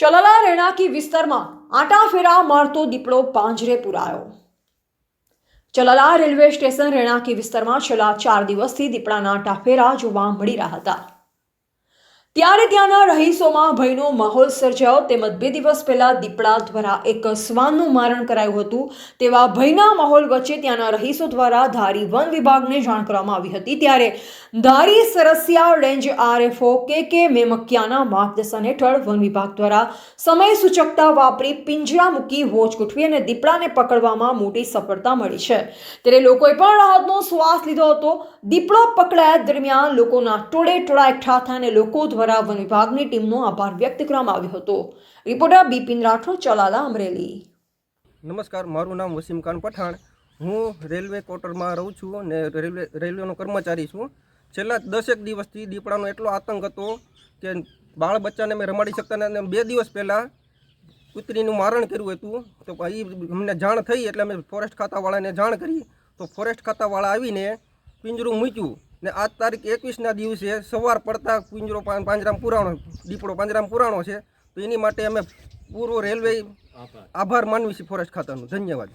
ચલાલા રહેણાંકી વિસ્તારમાં આંટાફેરા મારતો દીપડો પાંજરે પુરાયો. ચલાલા રેલવે સ્ટેશન રહેણાંકી વિસ્તારમાં છેલ્લા ચાર દિવસથી દીપડાના આંટાફેરા જોવા મળી રહ્યા હતા. ત્યારે ત્યાંના રહીશોમાં ભયનો માહોલ સર્જાયો. તેમજ બે દિવસ પહેલાં દીપડા દ્વારા એક શ્વાનનું મારણ કરાયું હતું. તેવા ભયના માહોલ વચ્ચે ત્યાંના રહીશો દ્વારા ધારી વન વિભાગને જાણ કરવામાં આવી હતી. ત્યારે ધારી સરસિયા રેન્જ આરએફઓ કે કે મેમકિયાના માર્ગદર્શન હેઠળ વન વિભાગ દ્વારા સમય સૂચકતા વાપરી પિંજરા મૂકી વોચ ગોઠવી અને દીપડાને પકડવામાં મોટી સફળતા મળી છે. ત્યારે લોકોએ પણ રાહતનો શ્વાસ લીધો હતો. દીપડો પકડાયા દરમિયાન લોકોના ટોળે ટોળા એકઠા થયા અને લોકો દ્વારા વન વિભાગની ટીમનો આભાર વ્યક્ત કરવામાં આવ્યો હતો. રિપોર્ટર બિપિન રાઠોડ, ચલાલા અમરેલી. નમસ્કાર, મારું નામ વસીમ પઠાણ. હું રેલવે ક્વાર્ટરમાં રહું છું અને રેલવે, રેલવેનો કર્મચારી છું. છેલ્લા દસેક દિવસથી દીપડાનો એટલો આતંક હતો કે બાળ બચ્ચાને મેં રમાડી શકતા અને બે દિવસ પહેલાં કૂતરીનું મારણ કર્યું હતું. તો એ અમને જાણ થઈ એટલે અમે ફોરેસ્ટ ખાતાવાળાને જાણ કરી. તો ફોરેસ્ટ ખાતાવાળા આવીને પિંજરું મૂક્યું. ને આજ તારીખ એકવીસના દિવસે સવાર પડતા પિંજરો પાંજરામાં પુરાણો દીપડો પાંજરામ પુરાણો છે. તો એની માટે અમે પૂર્વ રેલવે આભાર માનવી છે ફોરેસ્ટ ખાતાનું. ધન્યવાદ.